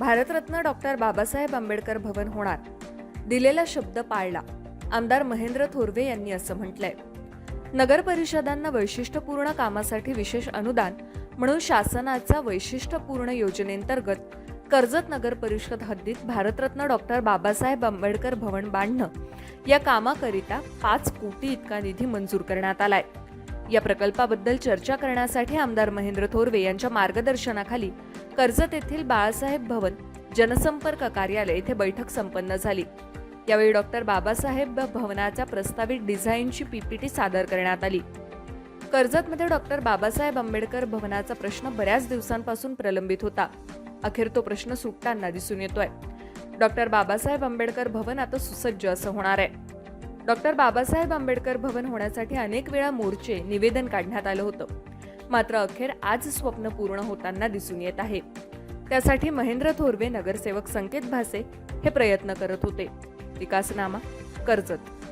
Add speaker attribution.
Speaker 1: Bharat Ratna doctor Babasaheb Ambedkar Bhavan होणार. दिलेला शब्द पाळला. आमदार महेंद्र थोरवे यांनी असं म्हटलंय. नगर परिषदांना वैशिष्ट्यपूर्ण कामासाठी विशेष अनुदान म्हणून शासनाचा वैशिष्ट्यपूर्ण योजनेंतर्गत कर्जत नगर परिषद हद्दीत भारतरत्न डॉक्टर बाबासाहेब आंबेडकर भवन बांधणं या कामाकरिता पाच कोटी इतका निधी मंजूर करण्यात आलाय. या प्रकल्पाबद्दल चर्चा करण्यासाठी आमदार महेंद्र थोरवे यांच्या मार्गदर्शनाखाली कर्जत येथील बाळासाहेब भवन जनसंपर्क कार्यालय येथे बैठक संपन्न झाली. यावेळी डॉक्टर बाबासाहेब भवनाच्या प्रस्तावित डिझाईनची पीपीटी सादर करण्यात आली. कर्जतमध्ये डॉक्टर बाबासाहेब आंबेडकर भवनाचा प्रश्न बऱ्याच दिवसांपासून प्रलंबित होता. अखेर तो प्रश्न सुटताना दिसून येतोय. डॉक्टर बाबासाहेब आंबेडकर भवन आता सुसज्ज असं होणार आहे. डॉक्टर बाबासाहेब आंबेडकर भवन होण्यासाठी अनेक वेळा मोर्चे निवेदन काढण्यात आलं होतं. मात्र अखेर आज स्वप्न पूर्ण होताना दिसून येत आहे. त्यासाठी महेंद्र थोरवे नगरसेवक संकेत भासे हे प्रयत्न करत होते. विकासनामा कर्जत